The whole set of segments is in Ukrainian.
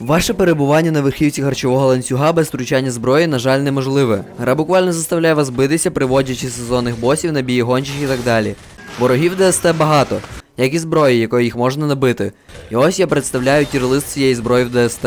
Ваше перебування на верхівці харчового ланцюга без втручання зброї, на жаль, неможливе. Гра буквально заставляє вас битися, приводячи сезонних босів на бії гончих і так далі. Ворогів ДСТ багато, як і зброї, якою їх можна набити. І ось я представляю тірлист цієї зброї в ДСТ.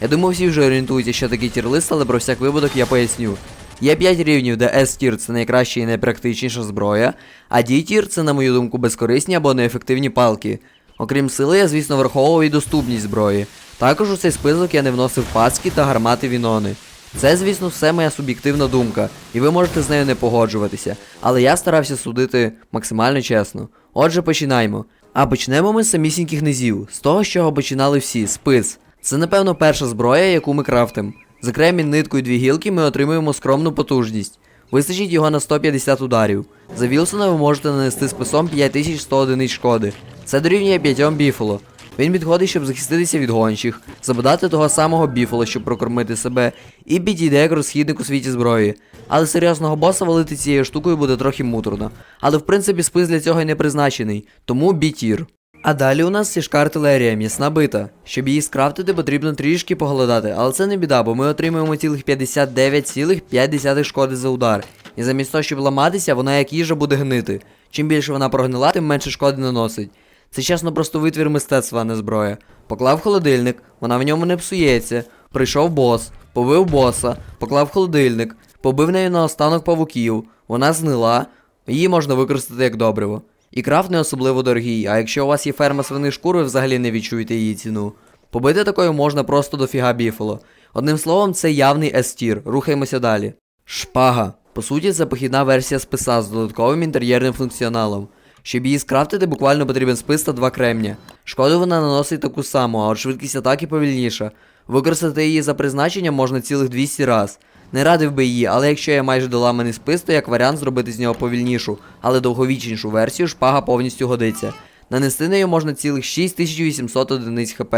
Я думаю, всі вже орієнтуються, що таке тірлист, але про всяк випадок я поясню. Є 5 рівнів, де S-тір це найкраща і найпрактичніша зброя, а D-тір це, на мою думку, безкорисні або неефективні палки. Окрім сили, я, звісно, враховував і доступність зброї. Також у цей список я не вносив паски та гармати Вінони. Це, звісно, все моя суб'єктивна думка, і ви можете з нею не погоджуватися, але я старався судити максимально чесно. Отже, починаємо. А почнемо ми з самісіньких низів, з того, з чого починали всі, спис. Це, напевно, перша зброя, яку ми крафтим. За кремінь, нитку і дві гілки ми отримуємо скромну потужність. Вистачить його на 150 ударів. За Вілсона ви можете нанести списом 5100 одиниць шкоди. Це дорівнює 5 біфоло. Він підходить, щоб захиститися від гончих, забодати того самого біфола, щоб прокормити себе, і підійде як розхідник у світі зброї. Але серйозного боса валити цією штукою буде трохи муторно. Але в принципі спис для цього й не призначений, тому бітір. А далі у нас тяжка артилерія, м'ясна бита. Щоб її скрафтити, потрібно трішки поголодати, але це не біда, бо ми отримуємо цілих 59,5 шкоди за удар. І замість того, щоб ламатися, вона як їжа буде гнити. Чим більше вона прогнила, тим менше шкоди наносить. Це чесно просто витвір мистецтва, а не зброя. Поклав холодильник, вона в ньому не псується. Прийшов бос, побив боса, поклав холодильник, побив нею наостанок павуків, вона знила, її можна використати як добриво. І крафт не особливо дорогий, а якщо у вас є ферма свиних шкур, ви взагалі не відчуєте її ціну. Побити такою можна просто дофіга біфоло. Одним словом, це явний S-тір. Рухаємося далі. Шпага. По суті, це похідна версія списа з додатковим інтер'єрним функціоналом. Щоб її скрафтити, буквально потрібен спис та два кремня. Шкоду вона наносить таку саму, а от швидкість атаки повільніша. Використати її за призначенням можна цілих 200 раз. Не радив би її, але якщо є майже доламаний спис, то як варіант зробити з нього повільнішу, але довговічнішу версію, шпага повністю годиться. Нанести нею можна цілих 6800 одиниць хп.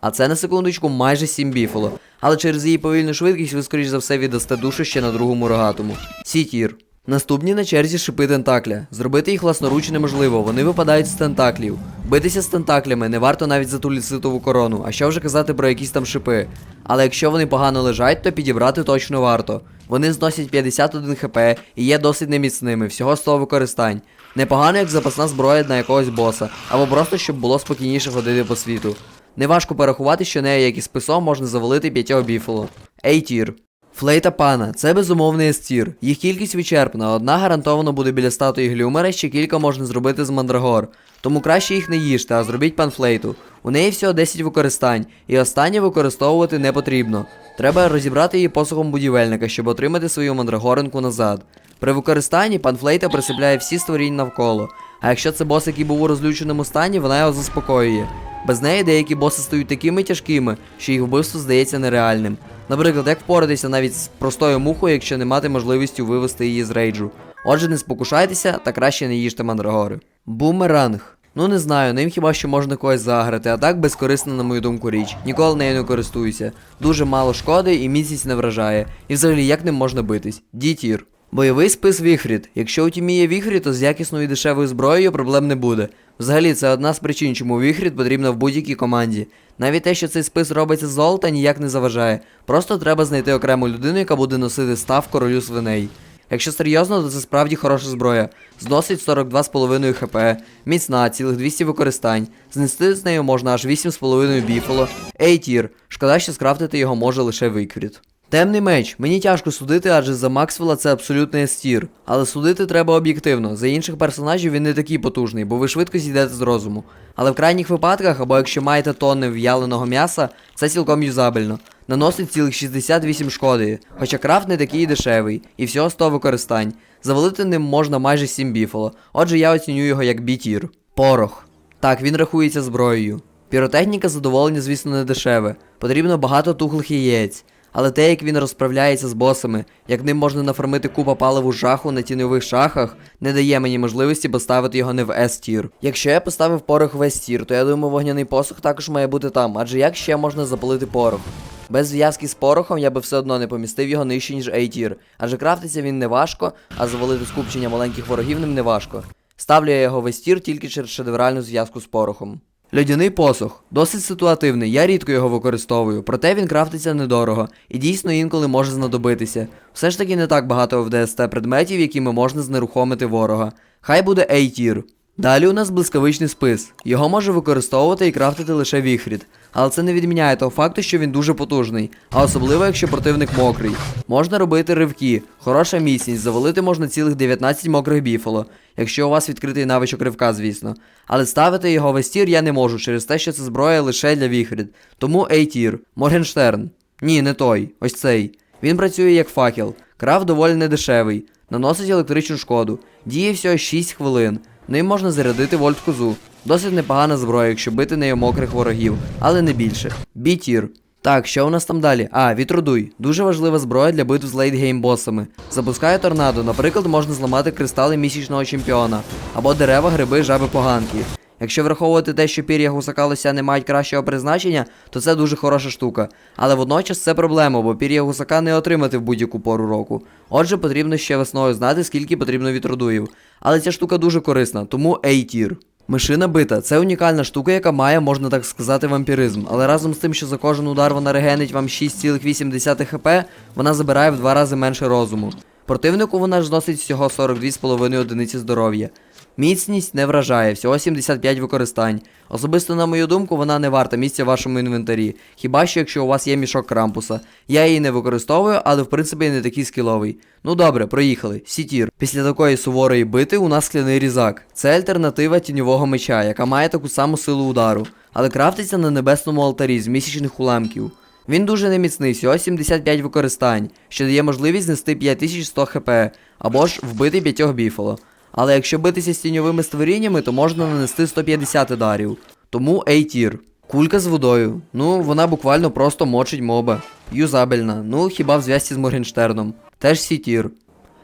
А це на секундочку майже 7 біфоло. Але через її повільну швидкість ви, скоріш за все, віддасте душу ще на другому рогатому. Сітір. Наступні на черзі шипи тентакля. Зробити їх власноруч неможливо, вони випадають з тентаклів. Битися з тентаклями не варто навіть за туліцитову корону, а що вже казати про якісь там шипи. Але якщо вони погано лежать, то підібрати точно варто. Вони зносять 51 хп і є досить неміцними, всього 100 використань. Непогано як запасна зброя на якогось боса, або просто щоб було спокійніше ходити по світу. Неважко порахувати, що нею, як і списом, можна завалити п'ятьох біфоло. Ейтір. Флейта пана це безумовний естір. Їх кількість вичерпна, одна гарантовано буде біля статуї глюмера, ще кілька можна зробити з мандрагор. Тому краще їх не їжте, а зробіть панфлейту. У неї всього 10 використань, і останнє використовувати не потрібно. Треба розібрати її посохом будівельника, щоб отримати свою мандрагоринку назад. При використанні панфлейта присипляє всі створінь навколо. А якщо це бос, який був у розлюченому стані, вона його заспокоює. Без неї деякі боси стають такими тяжкими, що їх вбивство здається нереальним. Наприклад, як впоратися навіть з простою мухою, якщо не мати можливістю вивести її з рейджу. Отже, не спокушайтеся та краще не їжте мандрагори. Бумеранг. Ну не знаю, ним хіба що можна когось заграти, а так безкорисна, на мою думку, річ. Ніколи нею не користуюся. Дуже мало шкоди і міцність не вражає. І взагалі як ним можна битись? Дітір. Бойовий спис Віхрід. Якщо у тімі є Віхрід, то з якісною і дешевою зброєю проблем не буде. Взагалі, це одна з причин, чому Віхрід потрібна в будь-якій команді. Навіть те, що цей спис робиться з золота, ніяк не заважає. Просто треба знайти окрему людину, яка буде носити став королю свиней. Якщо серйозно, то це справді хороша зброя. Зносить 42,5 хп, міцна, цілих 200 використань. Знести з нею можна аж 8,5 біфоло. Ейтір. Шкода, що скрафтити його може лише виквіт. Темний меч. Мені тяжко судити, адже за Максвелла це абсолютний естір. Але судити треба об'єктивно. За інших персонажів він не такий потужний, бо ви швидко зійдете з розуму. Але в крайніх випадках, або якщо маєте тонни в'яленого м'яса, це цілком юзабельно. Наносить цілих 68 шкоди, хоча крафт не такий дешевий, і всього 100 використань. Завалити ним можна майже 7 біфоло. Отже, я оцінюю його як бітір. Порох. Так, він рахується зброєю. Піротехніка задоволення, звісно, не дешеве. Потрібно багато тухлих яєць. Але те, як він розправляється з босами, як ним можна нафармити купа паливу жаху на тіньових шахах, не дає мені можливості поставити його не в S-тір. Якщо я поставив порох в S-тір, то я думаю, вогняний посох також має бути там, адже як ще можна запалити порох? Без зв'язки з порохом я би все одно не помістив його нижче, ніж A-тір, адже крафтиться він не важко, а завалити скупчення маленьких ворогів ним не важко. Ставлю я його в S-тір тільки через шедевральну зв'язку з порохом. Льодяний посох досить ситуативний, я рідко його використовую, проте він крафтиться недорого і дійсно інколи може знадобитися. Все ж таки не так багато в ДСТ предметів, якими можна знерухомити ворога. Хай буде A-тір. Далі у нас блискавичний спис. Його може використовувати і крафтити лише Віхрід, але це не відміняє того факту, що він дуже потужний, а особливо якщо противник мокрий. Можна робити ривки, хороша міцність, завалити можна цілих 19 мокрих біфало, якщо у вас відкритий навичок ривка, звісно. Але ставити його в естір я не можу через те, що це зброя лише для Віхрід. Тому A-тір. Моргенштерн. Ні, не той. Ось цей. Він працює як факел. Крафт доволі недешевий. Наносить електричну шкоду. Діє всього 6 хвилин. Ним можна зарядити вольт козу. Досить непогана зброя, якщо бити нею мокрих ворогів, але не більше. Бітір. Так, що у нас там далі? А, вітродуй. Дуже важлива зброя для битв з лейтгейм босами. Запускає торнадо, наприклад, можна зламати кристали місячного чемпіона, або дерева, гриби, жаби поганки. Якщо враховувати те, що пір'я гусака лося не мають кращого призначення, то це дуже хороша штука. Але водночас це проблема, бо пір'я гусака не отримати в будь-яку пору року. Отже, потрібно ще весною знати, скільки потрібно вітродуїв. Але ця штука дуже корисна, тому A-тір. Мишина бита це унікальна штука, яка має, можна так сказати, вампіризм. Але разом з тим, що за кожен удар вона регенить вам 6,8 хп, вона забирає в два рази менше розуму. Противнику вона ж зносить всього 42,5 одиниці здоров'я. Міцність не вражає, всього 75 використань. Особисто, на мою думку, вона не варта місця в вашому інвентарі. Хіба що якщо у вас є мішок крампуса. Я її не використовую, але в принципі не такий скіловий. Ну добре, проїхали. Сітір. Після такої суворої бити у нас скляний різак. Це альтернатива тіньового меча, яка має таку саму силу удару, але крафтиться на небесному алтарі з місячних уламків. Він дуже неміцний, всього 75 використань, що дає можливість знести 5100 хп, або ж вбити 5 біфало. Але якщо битися з тіньовими створіннями, то можна нанести 150 ударів. Тому A-тір. Кулька з водою. Ну, вона буквально просто мочить моба. Юзабельна. Ну, хіба в зв'язці з Моргенштерном. Теж Сі-тір.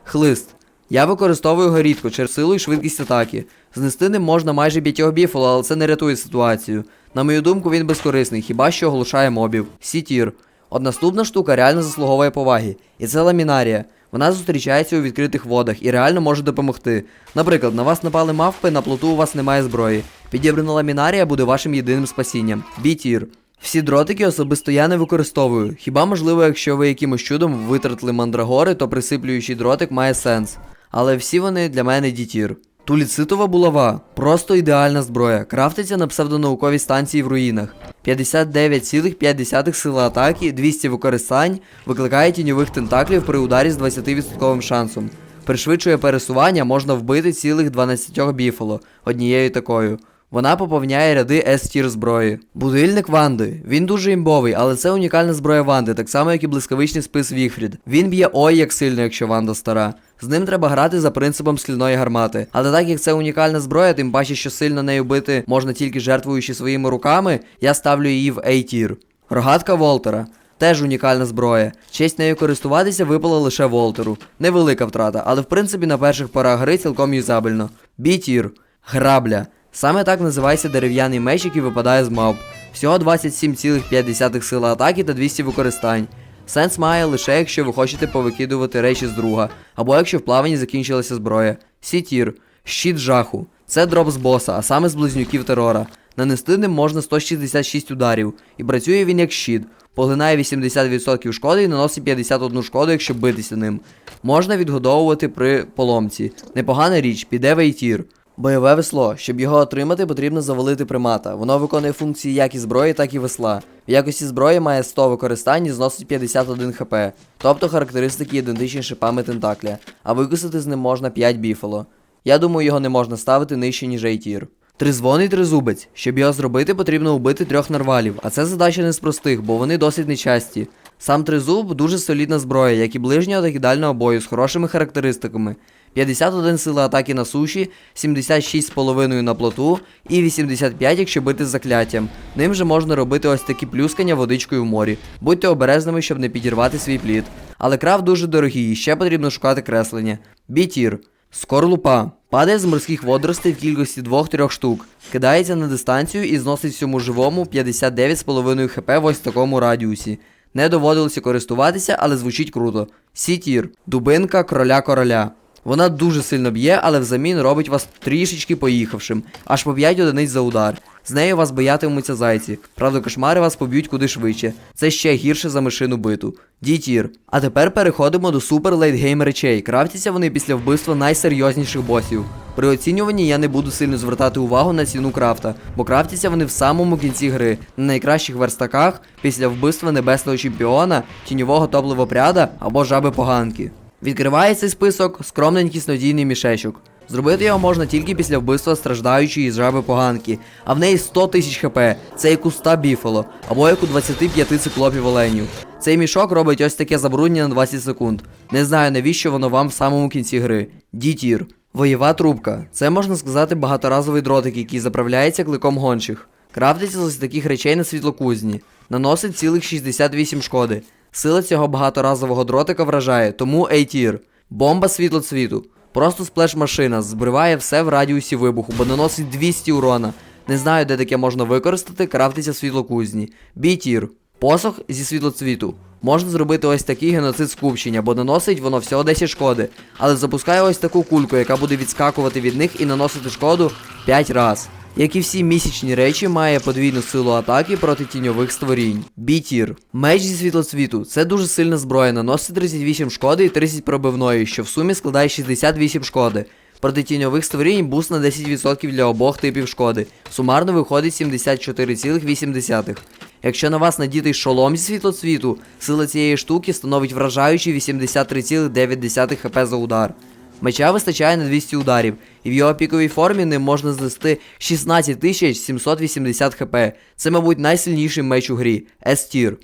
Хлист. Я використовую його рідко через силу і швидкість атаки. Знести ним можна майже п'ятього біфола, але це не рятує ситуацію. На мою думку, він безкорисний, хіба що оглушає мобів. Сітір. От штука реально заслуговує поваги. І це ламінарія. Вона зустрічається у відкритих водах і реально може допомогти. Наприклад, на вас напали мавпи, на плоту у вас немає зброї. Підібрана ламінарія буде вашим єдиним спасінням. Бітір. Всі дротики особисто я не використовую. Хіба можливо, якщо ви якимось чудом витратили мандрагори, то присиплюючий дротик має сенс. Але всі вони для мене дітір. Туліцитова булава просто ідеальна зброя. Крафтиться на псевдонауковій станції в руїнах. 59,5 сили атаки, 200 використань, викликає тіньових тентаклів при ударі з 20% шансом. Пришвидшує пересування, можна вбити цілих 12 біфало однією такою. Вона поповняє ряди S-тір зброї. Будильник Ванди. Він дуже імбовий, але це унікальна зброя Ванди, так само як і блискавичний спис Вігфрід. Він б'є ой як сильно, якщо Ванда стара. З ним треба грати за принципом скляної гармати. Але так як це унікальна зброя, тим паче, що сильно нею бити можна тільки жертвуючи своїми руками, я ставлю її в A-тір. Рогатка Волтера. Теж унікальна зброя. Честь нею користуватися випала лише Волтеру. Невелика втрата, але в принципі на перших порах гри цілком юзабельно. Бітір. Грабля. Саме так називається дерев'яний меч, який випадає з мавп. Всього 27,5 сили атаки та 200 використань. Сенс має лише якщо ви хочете повикидувати речі з друга, або якщо в плаванні закінчилася зброя. Сітір, щит жаху. Це дроп з боса, а саме з близнюків терора. Нанести ним можна 166 ударів, і працює він як щит. Поглинає 80% шкоди і наносить 51 шкоду, якщо битися ним. Можна відгодовувати при поломці. Непогана річ, піде в ейтір. Бойове весло. Щоб його отримати, потрібно завалити примата. Воно виконує функції як і зброї, так і весла. В якості зброї має 100 використань і зносить 51 хп, тобто характеристики ідентичні шипами тентакля, а викусити з ним можна 5 біфало. Я думаю, його не можна ставити нижче, ніж ейтір. Тризвоний тризубець. Щоб його зробити, потрібно вбити трьох нарвалів, а це задача не з простих, бо вони досить нечасті. Сам тризуб дуже солідна зброя, як і ближнього, так і дальнього бою з хорошими характеристиками. 51 сила атаки на суші, 76,5 на плоту і 85, якщо бити з закляттям. Ним же можна робити ось такі плюскання водичкою в морі. Будьте обережними, щоб не підірвати свій плід. Але крафт дуже дорогий, ще потрібно шукати креслення. Бітір. Скорлупа. Падає з морських водоростей в кількості 2-3 штук. Кидається на дистанцію і зносить всьому живому 59,5 хп в ось такому радіусі. Не доводилося користуватися, але звучить круто. Сітір. Дубинка кроля короля. Вона дуже сильно б'є, але взамін робить вас трішечки поїхавшим, аж по 5 одиниць за удар. З нею вас боятимуться зайці. Правда, кошмари вас поб'ють куди швидше. Це ще гірше за мишину биту. Дітір. А тепер переходимо до супер лейтгейм речей. Крафтяться вони після вбивства найсерйозніших босів. При оцінюванні я не буду сильно звертати увагу на ціну крафта, бо крафтяться вони в самому кінці гри, на найкращих верстаках після вбивства небесного чемпіона, тіньового топливопряда або жаби поганки. Відкриває цей список скромненький снодійний мішечок. Зробити його можна тільки після вбивства страждаючої жаби поганки, а в неї 100 тисяч хп, це як у 100 біфало, або як у 25 циклопів оленів. Цей мішок робить ось таке забруднення на 20 секунд. Не знаю навіщо воно вам в самому кінці гри. Дітір. Воєва трубка. Це можна сказати багаторазовий дротик, який заправляється кликом гончих. Крафтиться з таких речей на світлокузні. Наносить цілих 68 шкоди. Сила цього багаторазового дротика вражає, тому A-тір. Бомба світлоцвіту. Просто сплеш-машина, збриває все в радіусі вибуху, бо наносить 200 урона. Не знаю, де таке можна використати, крафтиться світлокузні. Бітір. Посох зі світлоцвіту. Можна зробити ось такий геноцид скупчення, бо наносить воно всього 10 шкоди. Але запускає ось таку кульку, яка буде відскакувати від них і наносити шкоду 5 раз. Як і всі місячні речі, має подвійну силу атаки проти тіньових створінь. Бітір. Меч зі світлоцвіту. Це дуже сильна зброя, наносить 38 шкоди і 30 пробивної, що в сумі складає 68 шкоди. Проти тіньових створінь буст на 10% для обох типів шкоди. Сумарно виходить 74,8. Якщо на вас надітий шолом зі світлоцвіту, сила цієї штуки становить вражаючі 83,9 хп за удар. Меча вистачає на 200 ударів, і в його піковій формі ним можна знести 16780 хп. Це, мабуть, найсильніший меч у грі S-тір.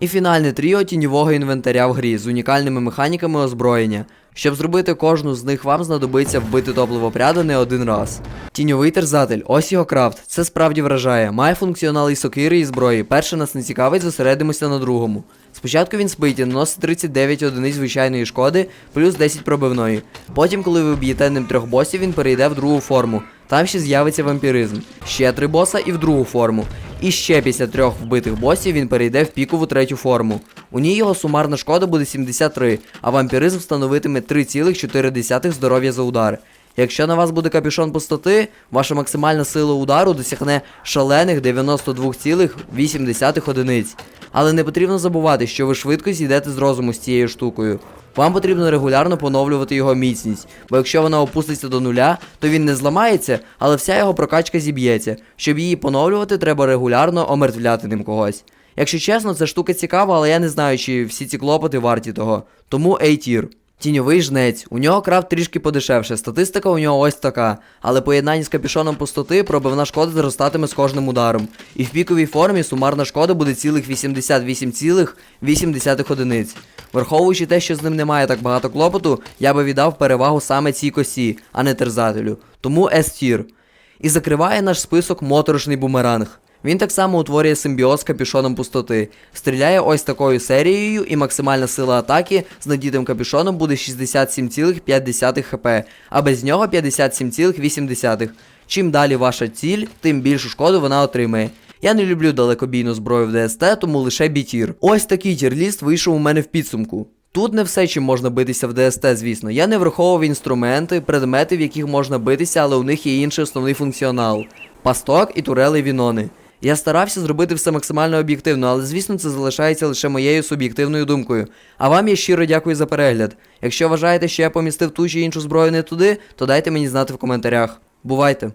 І фінальне тріо тіньового інвентаря в грі з унікальними механіками озброєння. Щоб зробити кожну з них, вам знадобиться вбити топливопряда не один раз. Тіньовий терзатель, ось його крафт. Це справді вражає. Має функціонал і сокири і зброї. Перше нас не цікавить, зосередимося на другому. Спочатку він спить і наносить 39 одиниць звичайної шкоди, плюс 10 пробивної. Потім, коли ви б'єте ним трьох босів, він перейде в другу форму. Там ще з'явиться вампіризм. Ще три боса і в другу форму. І ще після трьох вбитих босів він перейде в пікову третю форму. У ній його сумарна шкода буде 73, а вампіризм встановитиме 3,4 здоров'я за удар. Якщо на вас буде капюшон пустоти, ваша максимальна сила удару досягне шалених 92,8 одиниць. Але не потрібно забувати, що ви швидко зійдете з розуму з цією штукою. Вам потрібно регулярно поновлювати його міцність, бо якщо вона опуститься до нуля, то він не зламається, але вся його прокачка зіб'ється. Щоб її поновлювати, треба регулярно омертвляти ним когось. Якщо чесно, ця штука цікава, але я не знаю, чи всі ці клопоти варті того. Тому A-тір. Тіньовий жнець. У нього крафт трішки подешевше, статистика у нього ось така. Але поєднанні з капюшоном пустоти пробивна шкода зростатиме з кожним ударом. І в піковій формі сумарна шкода буде цілих 88,8 одиниць. Враховуючи те, що з ним немає так багато клопоту, я би віддав перевагу саме цій косі, а не терзателю. Тому S-тір. І закриває наш список моторошний бумеранг. Він так само утворює симбіоз капюшоном пустоти. Стріляє ось такою серією, і максимальна сила атаки з надітим капюшоном буде 67,5 хп, а без нього 57,8. Чим далі ваша ціль, тим більшу шкоду вона отримає. Я не люблю далекобійну зброю в ДСТ, тому лише бітір. Ось такий тірліст вийшов у мене в підсумку. Тут не все, чим можна битися в ДСТ, звісно. Я не враховував інструменти, предмети, в яких можна битися, але у них є інший основний функціонал: пасток і турели вінони. Я старався зробити все максимально об'єктивно, але звісно це залишається лише моєю суб'єктивною думкою. А вам я щиро дякую за перегляд. Якщо вважаєте, що я помістив ту чи іншу зброю не туди, то дайте мені знати в коментарях. Бувайте!